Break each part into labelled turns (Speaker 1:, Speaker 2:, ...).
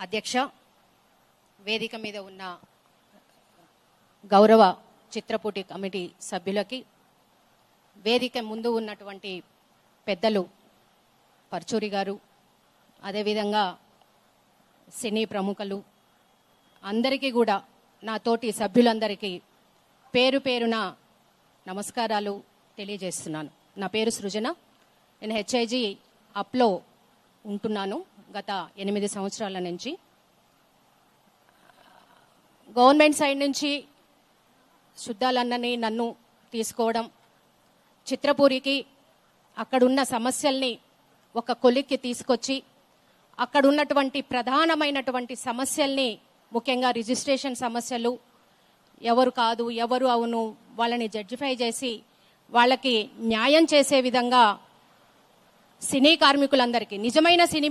Speaker 1: అధ్యక్ష వేదిక మీద ఉన్న గౌరవ చిత్రపూటి కమిటీ సభ్యులకి వేదిక ముందు ఉన్నటువంటి పెద్దలు పర్చూరి గారు అదేవిధంగా సినీ ప్రముఖులు అందరికీ కూడా నా తోటి సభ్యులందరికీ పేరు పేరున నమస్కారాలు తెలియజేస్తున్నాను. నా పేరు సృజన. నేను హెచ్ఐజి అప్లో ఉంటున్నాను. గత ఎనిమిది సంవత్సరాల నుంచి. గవర్నమెంట్ సైడ్ నుంచి శుద్ధాలన్నని నన్ను తీసుకోవడం చిత్రపూరికి అక్కడున్న సమస్యల్ని ఒక కొలిక్కి తీసుకొచ్చి అక్కడ ఉన్నటువంటి ప్రధానమైనటువంటి సమస్యల్ని ముఖ్యంగా రిజిస్ట్రేషన్ సమస్యలు ఎవరు కాదు ఎవరు అవును వాళ్ళని జడ్జిఫై చేసి వాళ్ళకి న్యాయం చేసే విధంగా సినీ కార్మికులందరికీ నిజమైన సినీ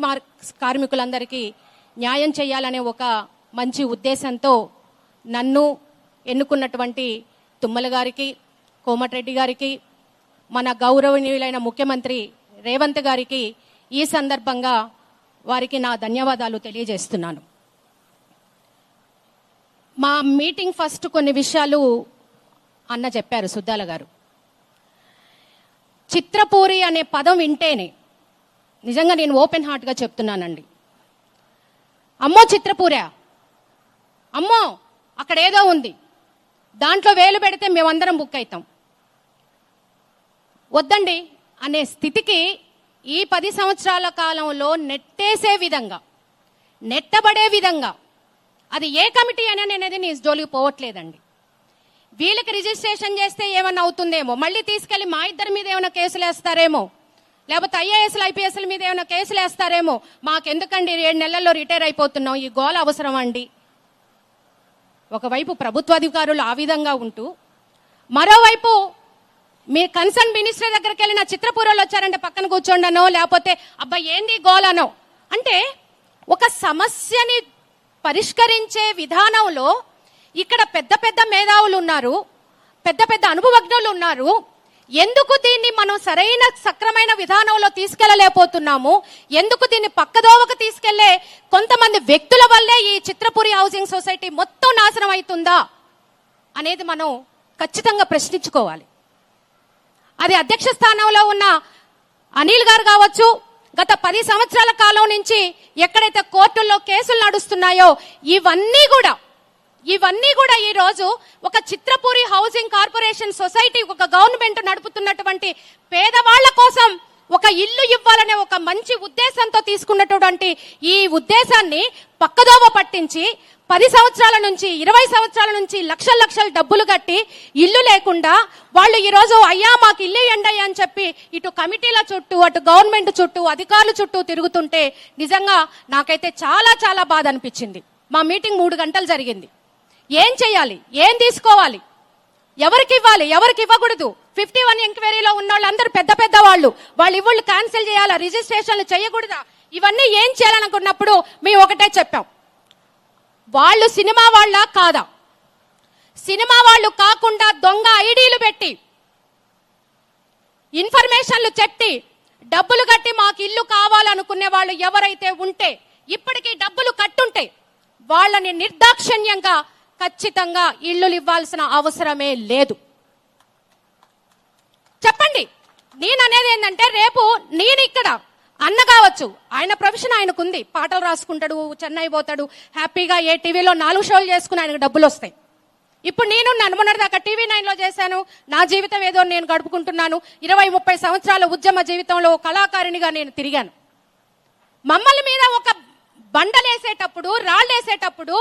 Speaker 1: కార్మికులందరికీ న్యాయం చేయాలనే ఒక మంచి ఉద్దేశంతో నన్ను ఎన్నుకున్నటువంటి తుమ్మల గారికి కోమటిరెడ్డి గారికి మన గౌరవనీయులైన ముఖ్యమంత్రి రేవంత్ గారికి ఈ సందర్భంగా వారికి నా ధన్యవాదాలు తెలియజేస్తున్నాను. మా మీటింగ్ ఫస్ట్ కొన్ని విషయాలు అన్న చెప్పారు సుద్దాల గారు. చిత్రపూరి అనే పదం వింటేనే నిజంగా నేను ఓపెన్ హార్ట్గా చెప్తున్నానండి. అమ్మో చిత్రపూర అమ్మో అక్కడ ఏదో ఉంది. దాంట్లో వేలు పెడితే మేమందరం బుక్ అవుతాం వద్దండి అనే స్థితికి ఈ పది సంవత్సరాల కాలంలో నెట్టేసే విధంగా నెట్టబడే విధంగా అది ఏ కమిటీ అని అనేది నీ జోలికి పోవట్లేదండి. వీళ్ళకి రిజిస్ట్రేషన్ చేస్తే ఏమన్నా అవుతుందేమో మళ్ళీ తీసుకెళ్ళి మా ఇద్దరి మీద ఏమైనా కేసులు వేస్తారేమో లేకపోతే ఐఏఎస్లు ఐపీఎస్ల మీద ఏమైనా కేసులు వేస్తారేమో? మాకెందుకండి ఏడు నెలల్లో రిటైర్ అయిపోతున్నాం ఈ గోల అవసరం అండి. ఒకవైపు ప్రభుత్వాధికారులు ఆ విధంగా ఉంటూ మరోవైపు మీ కన్సర్న్ మినిస్టర్ దగ్గరికి వెళ్ళిన చిత్రపూరలు వచ్చారంటే పక్కన కూర్చోండనో లేకపోతే అబ్బా ఏంది గోలనో అంటే ఒక సమస్యని పరిష్కరించే విధానంలో ఇక్కడ పెద్ద పెద్ద మేధావులు ఉన్నారు పెద్ద పెద్ద అనుభవజ్ఞులు ఉన్నారు ఎందుకు దీన్ని మనం సరైన సక్రమైన విధానంలో తీసుకెళ్ళలేకపోతున్నాము? ఎందుకు దీన్ని పక్కదోవకు తీసుకెళ్ళే కొంతమంది వ్యక్తుల వల్లే ఈ చిత్రపురి హౌసింగ్ సొసైటీ మొత్తం నాశనం అవుతుందా అనేది మనం ఖచ్చితంగా ప్రశ్నించుకోవాలి. అది అధ్యక్ష స్థానంలో ఉన్న అనిల్ గారు కావచ్చు గత పది సంవత్సరాల కాలం నుంచి ఎక్కడైతే కోర్టుల్లో కేసులు నడుస్తున్నాయో ఇవన్నీ కూడా ఇవన్నీ కూడా ఈ రోజు ఒక చిత్రపూరి హౌసింగ్ కార్పొరేషన్ సొసైటీ ఒక గవర్నమెంట్ నడుపుతున్నటువంటి పేదవాళ్ళ కోసం ఒక ఇల్లు ఇవ్వాలనే ఒక మంచి ఉద్దేశంతో తీసుకున్నటువంటి ఈ ఉద్దేశాన్ని పక్కదోవ పట్టించి పది సంవత్సరాల నుంచి ఇరవై సంవత్సరాల నుంచి లక్షల లక్షల డబ్బులు కట్టి ఇల్లు లేకుండా వాళ్ళు ఈరోజు అయ్యా మాకు ఇల్లు ఎండయ్యా అని చెప్పి ఇటు కమిటీల చుట్టూ అటు గవర్నమెంట్ చుట్టూ అధికారుల చుట్టూ తిరుగుతుంటే నిజంగా నాకైతే చాలా చాలా బాధ అనిపించింది. మా మీటింగ్ మూడు గంటలు జరిగింది. ఏం చేయాలి? ఏం తీసుకోవాలి? ఎవరికి ఇవ్వాలి? ఎవరికి ఇవ్వకూడదు? ఫిఫ్టీ వన్ ఎంక్వైరీలో ఉన్న వాళ్ళందరూ పెద్ద పెద్ద వాళ్ళు. వాళ్ళు ఇవ్వళ్ళు క్యాన్సిల్ చేయాలా? రిజిస్ట్రేషన్లు చేయకూడదా? ఇవన్నీ ఏం చేయాలనుకున్నప్పుడు మేము ఒకటే చెప్పాం. వాళ్ళు సినిమా వాళ్ళ కాదా? సినిమా వాళ్ళు కాకుండా దొంగ ఐడీలు పెట్టి ఇన్ఫర్మేషన్లు చెట్టి డబ్బులు కట్టి మాకు ఇల్లు కావాలనుకునే వాళ్ళు ఎవరైతే ఉంటే ఇప్పటికీ డబ్బులు కట్టుంటే వాళ్ళని నిర్దాక్షిణ్యంగా ఖచ్చితంగా ఇళ్ళు ఇవ్వాల్సిన అవసరమే లేదు. చెప్పండి నేను అనేది ఏంటంటే రేపు నేను ఇక్కడ అన్న కావచ్చు ఆయన ప్రొఫెషన్ ఆయనకుంది. పాటలు రాసుకుంటాడు చెన్నై పోతాడు హ్యాపీగా ఏ టీవీలో నాలుగు షోలు చేసుకుని ఆయనకు డబ్బులు వస్తాయి. ఇప్పుడు నేను నన్మన్నర దాకా టీవీ నైన్లో చేశాను నా జీవితం ఏదో నేను గడుపుకుంటున్నాను ఇరవై ముప్పై సంవత్సరాల ఉద్యమ జీవితంలో కళాకారిణిగా నేను తిరిగాను. మమ్మల్ని మీద ఒక బండలేసేటప్పుడు రాళ్ళేసేటప్పుడు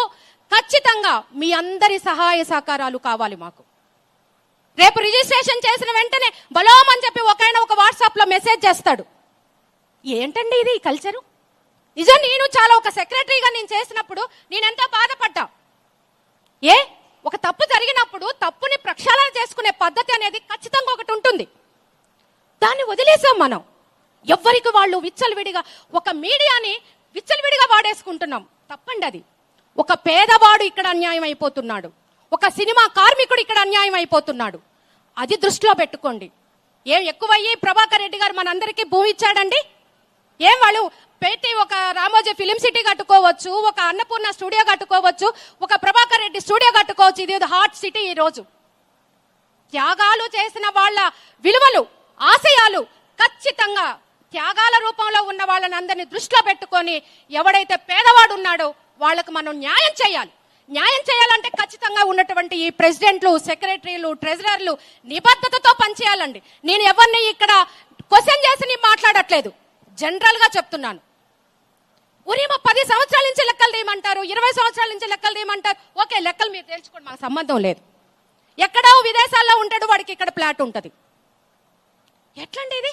Speaker 1: ఖచ్చితంగా మీ అందరి సహాయ సహకారాలు కావాలి మాకు. రేపు రిజిస్ట్రేషన్ చేసిన వెంటనే బలోం అని చెప్పి ఒక ఆయన ఒక వాట్సాప్లో మెసేజ్ చేస్తాడు. ఏంటండి ఇది కల్చరు? నిజం నేను చాలా ఒక సెక్రటరీగా నేను చేసినప్పుడు నేనెంతో బాధపడ్డా. ఏ? ఒక తప్పు జరిగినప్పుడు తప్పుని ప్రక్షాళన చేసుకునే పద్ధతి అనేది ఖచ్చితంగా ఒకటి ఉంటుంది. దాన్ని వదిలేసాం మనం. ఎవ్వరికి వాళ్ళు విచ్చలవిడిగా ఒక మీడియాని విచ్చలవిడిగా వాడేసుకుంటున్నాం. తప్పండి అది ఒక పేదవాడు ఇక్కడ అన్యాయం అయిపోతున్నాడు. ఒక సినిమా కార్మికుడు ఇక్కడ అన్యాయం అయిపోతున్నాడు. అది దృష్టిలో పెట్టుకోండి. ఏం ఎక్కువయ్యి ప్రభాకర్ రెడ్డి గారు మనందరికీ భూమి ఇచ్చాడండి? ఏం వాళ్ళు పెట్టి ఒక రామోజీ ఫిలిం సిటీ కట్టుకోవచ్చు ఒక అన్నపూర్ణ స్టూడియో కట్టుకోవచ్చు ఒక ప్రభాకర్ రెడ్డి స్టూడియో కట్టుకోవచ్చు. ఇది హాట్ సిటీ ఈ రోజు. త్యాగాలు చేసిన వాళ్ళ విలువలు ఆశయాలు ఖచ్చితంగా త్యాగాల రూపంలో ఉన్న వాళ్ళని అందరినీ దృష్టిలో పెట్టుకొని ఎవడైతే పేదవాడు ఉన్నాడో వాళ్ళకు మనం న్యాయం చేయాలి. న్యాయం చేయాలంటే ఖచ్చితంగా ఉన్నటువంటి ఈ ప్రెసిడెంట్లు సెక్రటరీలు ట్రెజరర్లు నిబద్ధతతో పనిచేయాలండి. నేను ఎవరిని ఇక్కడ క్వశ్చన్ చేసి నేను మాట్లాడట్లేదు. జనరల్గా చెప్తున్నాను. ఉరిమ పది సంవత్సరాల నుంచి లెక్కలు తీయమంటారు ఇరవై సంవత్సరాల నుంచి లెక్కలు తీయమంటారు. ఓకే లెక్కలు మీరు తెలుసుకోండి మాకు సంబంధం లేదు. ఎక్కడో విదేశాల్లో ఉంటాడు వాడికి ఇక్కడ ప్లాట్ ఉంటుంది. ఎట్లండి ఇది?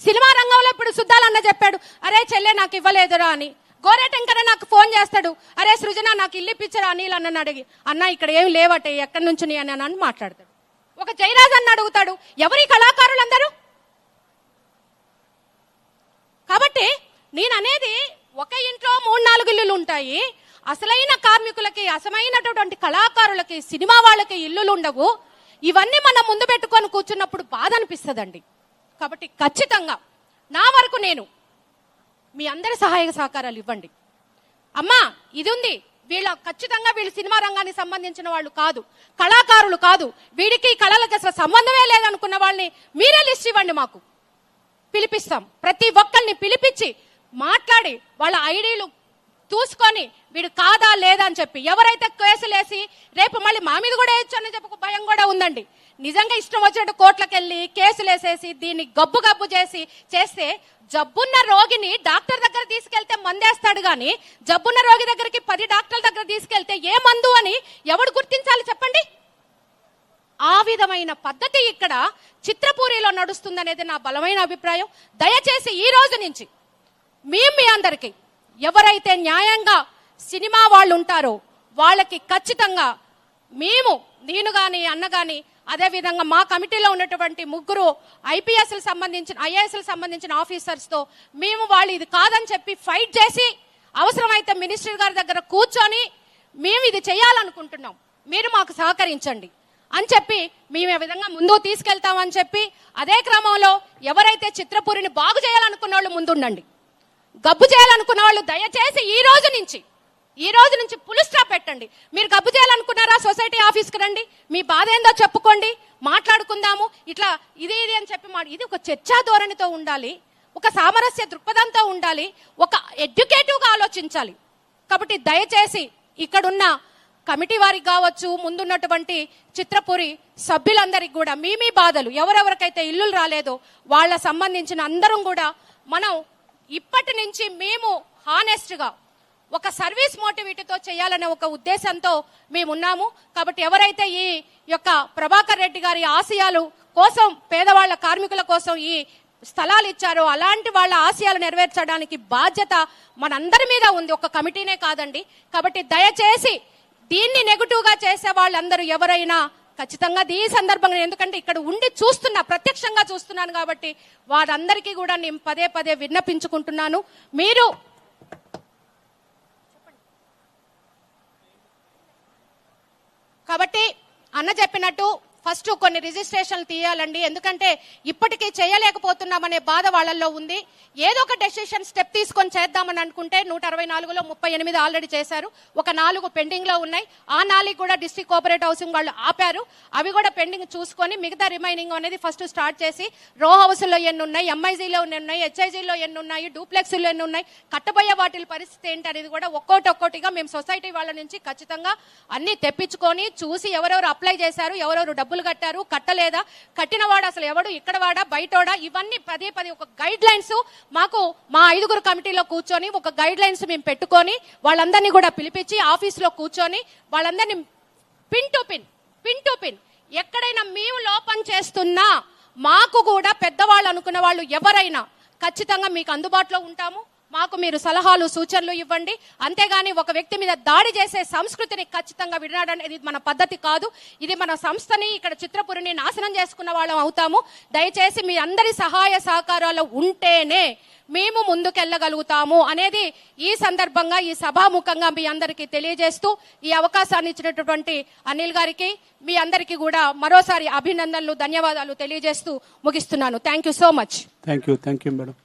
Speaker 1: సినిమా రంగంలో ఇప్పుడు సుద్దాలన్న చెప్పాడు అరే చెల్లె నాకు ఇవ్వలేదురా అని. గోరేటంకర నాకు ఫోన్ చేస్తాడు. అరే సృజన నాకు ఇల్లు ఇప్పించరా అనిల్ అన్నని అడిగి అన్న ఇక్కడ ఏమి లేవటే ఎక్కడి నుంచి నీ అని అని మాట్లాడతాడు. ఒక జయరాజ్ అన్న అడుగుతాడు ఎవరి కళాకారులందరూ? కాబట్టి నేను అనేది ఒక ఇంట్లో మూడు నాలుగు ఇల్లులు ఉంటాయి. అసలైన కార్మికులకి అసలైనటువంటి కళాకారులకి సినిమా వాళ్ళకి ఇల్లులు ఉండవు. ఇవన్నీ మనం ముందు పెట్టుకొని కూర్చున్నప్పుడు బాధ అనిపిస్తుందండి. కాబట్టి ఖచ్చితంగా నా వరకు నేను మీ అందరి సహాయక సహకారాలు ఇవ్వండి. అమ్మా ఇది ఉంది వీళ్ళ ఖచ్చితంగా వీళ్ళు సినిమా రంగానికి సంబంధించిన వాళ్ళు కాదు కళాకారులు కాదు. వీడికి ఈ కళలకి అసలు సంబంధమే లేదనుకున్న వాళ్ళని మీరే లిస్ట్ ఇవ్వండి మాకు. పిలిపిస్తాం. ప్రతి ఒక్కరిని పిలిపించి మాట్లాడి వాళ్ళ ఐడీలు చూసుకొని వీడు కాదా లేదా అని చెప్పి ఎవరైతే కేసులేసి రేపు మళ్ళీ మా మీద కూడా వేయచ్చు అని చెప్పి భయం కూడా ఉందండి. నిజంగా ఇష్టం వచ్చినట్టు కోర్టులకు వెళ్ళి కేసులు వేసేసి దీన్ని గబ్బు గబ్బు చేసి చేస్తే జబ్బున్న రోగిని డాక్టర్ దగ్గర తీసుకెళ్తే మందేస్తాడు కానీ జబ్బున్న రోగి దగ్గరికి పది డాక్టర్ల దగ్గర తీసుకెళ్తే ఏ మందు అని ఎవడు గుర్తించాలి చెప్పండి? ఆ విధమైన పద్ధతి ఇక్కడ చిత్రపూరిలో నడుస్తుందనేది నా బలమైన అభిప్రాయం. దయచేసి ఈ రోజు నుంచి మీ మీ అందరికీ ఎవరైతే న్యాయంగా సినిమా వాళ్ళు ఉంటారో వాళ్ళకి ఖచ్చితంగా మేము నేను కానీ అన్న కానీ అదే విధంగా మా కమిటీలో ఉన్నటువంటి ముగ్గురు ఐపీఎస్ సంబంధించిన ఐఏఎస్ల సంబంధించిన ఆఫీసర్స్తో మేము వాళ్ళు ఇది కాదని చెప్పి ఫైట్ చేసి అవసరమైతే మినిస్టర్ గారి దగ్గర కూర్చొని మేము ఇది చేయాలనుకుంటున్నాం. మీరు మాకు సహకరించండి అని చెప్పి మేము ఏ విధంగా ముందుకు తీసుకెళ్తామని చెప్పి అదే క్రమంలో ఎవరైతే చిత్రపూరిని బాగు చేయాలనుకున్న వాళ్ళు ముందుండండి. గబ్బు చేయాలనుకున్న వాళ్ళు దయచేసి ఈ రోజు నుంచి ఈ రోజు నుంచి పులి స్టాప్ పెట్టండి. మీరు గబ్బు చేయాలనుకున్నారా? సొసైటీ ఆఫీస్కి రండి. మీ బాధ ఏందో చెప్పుకోండి. మాట్లాడుకుందాము. ఇట్లా ఇది ఇది అని చెప్పి మా ఇది ఒక చర్చా ధోరణితో ఉండాలి. ఒక సామరస్య దృక్పథంతో ఉండాలి. ఒక ఎడ్యుకేటివ్గా ఆలోచించాలి. కాబట్టి దయచేసి ఇక్కడున్న కమిటీ వారికి కావచ్చు ముందున్నటువంటి చిత్రపురి సభ్యులందరికీ కూడా మీ మీ బాధలు ఎవరెవరికైతే ఇల్లులు రాలేదో వాళ్ళ సంబంధించిన అందరం కూడా మనం ఇప్పటి నుంచి మేము హానెస్ట్గా ఒక సర్వీస్ మోటివిటీతో చేయాలనే ఒక ఉద్దేశంతో మేమున్నాము. కాబట్టి ఎవరైతే ఈ యొక్క ప్రభాకర్ రెడ్డి గారి ఆశయాలు కోసం పేదవాళ్ళ కార్మికుల కోసం ఈ స్థలాలు ఇచ్చారో అలాంటి వాళ్ళ ఆశయాలు నెరవేర్చడానికి బాధ్యత మనందరి మీద ఉంది. ఒక కమిటీనే కాదండి. కాబట్టి దయచేసి దీన్ని నెగిటివ్గా చేసే వాళ్ళందరూ ఎవరైనా ఖచ్చితంగా ఈ సందర్భంగా ఎందుకంటే ఇక్కడ ఉండి చూస్తున్నా ప్రత్యక్షంగా చూస్తున్నాను కాబట్టి వారందరికీ కూడా నేను పదే పదే విన్నపించుకుంటున్నాను. మీరు కాబట్టి అన్న చెప్పినట్టు ఫస్ట్ కొన్ని రిజిస్ట్రేషన్లు తీయాలండి. ఎందుకంటే ఇప్పటికీ చేయలేకపోతున్నామనే బాధ వాళ్ళల్లో ఉంది. ఏదో ఒక డెసిషన్ స్టెప్ తీసుకొని చేద్దామని అనుకుంటే నూట అరవై నాలుగులో ముప్పై ఎనిమిది ఆల్రెడీ చేశారు. ఒక నాలుగు పెండింగ్లో ఉన్నాయి. ఆ నాలుగు కూడా డిస్ట్రిక్ట్ కోఆపరేటివ్ హౌసింగ్ వాళ్ళు ఆపారు. అవి కూడా పెండింగ్ చూసుకొని మిగతా రిమైనింగ్ అనేది ఫస్ట్ స్టార్ట్ చేసి రో హౌస్లో ఎన్ని ఉన్నాయి ఎంఐజీలో ఎన్ని ఉన్నాయి హెచ్ఐజీలో ఎన్ని ఉన్నాయి డూప్లెక్స్లో ఎన్ని ఉన్నాయి కట్టబోయే వాటి పరిస్థితి ఏంటి అనేది కూడా ఒక్కోటి ఒక్కోటిగా మేము సొసైటీ వాళ్ళ నుంచి ఖచ్చితంగా అన్ని తెప్పించుకొని చూసి ఎవరెవరు అప్లై చేశారు ఎవరెవరు డబ్బులు కట్టారు కట్టలేదా? కట్టిన వాడు అసలు ఎవడు? ఇక్కడ వాడా బయటోడా? ఇవన్నీ పదే పదే ఒక గైడ్ లైన్స్ మాకు మా ఐదుగురు కమిటీలో కూర్చొని ఒక గైడ్ లైన్స్ మేము పెట్టుకొని వాళ్ళందరినీ కూడా పిలిపించి ఆఫీస్లో కూర్చొని వాళ్ళందరినీ pin to pin pin to pin ఎక్కడైనా మేము లోపం చేస్తున్నా మాకు కూడా పెద్దవాళ్ళు అనుకున్న వాళ్ళు ఎవరైనా ఖచ్చితంగా మీకు అందుబాటులో ఉంటాము. మాకు మీరు సలహాలు సూచనలు ఇవ్వండి. అంతేగాని ఒక వ్యక్తి మీద దాడి చేసే సంస్కృతిని ఖచ్చితంగా విడనాడడం ఇది మన పద్ధతి కాదు. ఇది మన సంస్థని ఇక్కడ చిత్రపురిని నాశనం చేసుకున్న వాళ్ళం అవుతాము. దయచేసి మీ అందరి సహాయ సహకారాలు ఉంటేనే మేము ముందుకెళ్ళగలుగుతాము అనేది ఈ సందర్భంగా ఈ సభాముఖంగా మీ అందరికీ తెలియజేస్తూ ఈ అవకాశాన్ని ఇచ్చినటువంటి అనిల్ గారికి మీ అందరికీ కూడా మరోసారి అభినందనలు ధన్యవాదాలు తెలియజేస్తూ ముగిస్తున్నాను. Thank you so much
Speaker 2: thank you thank you madam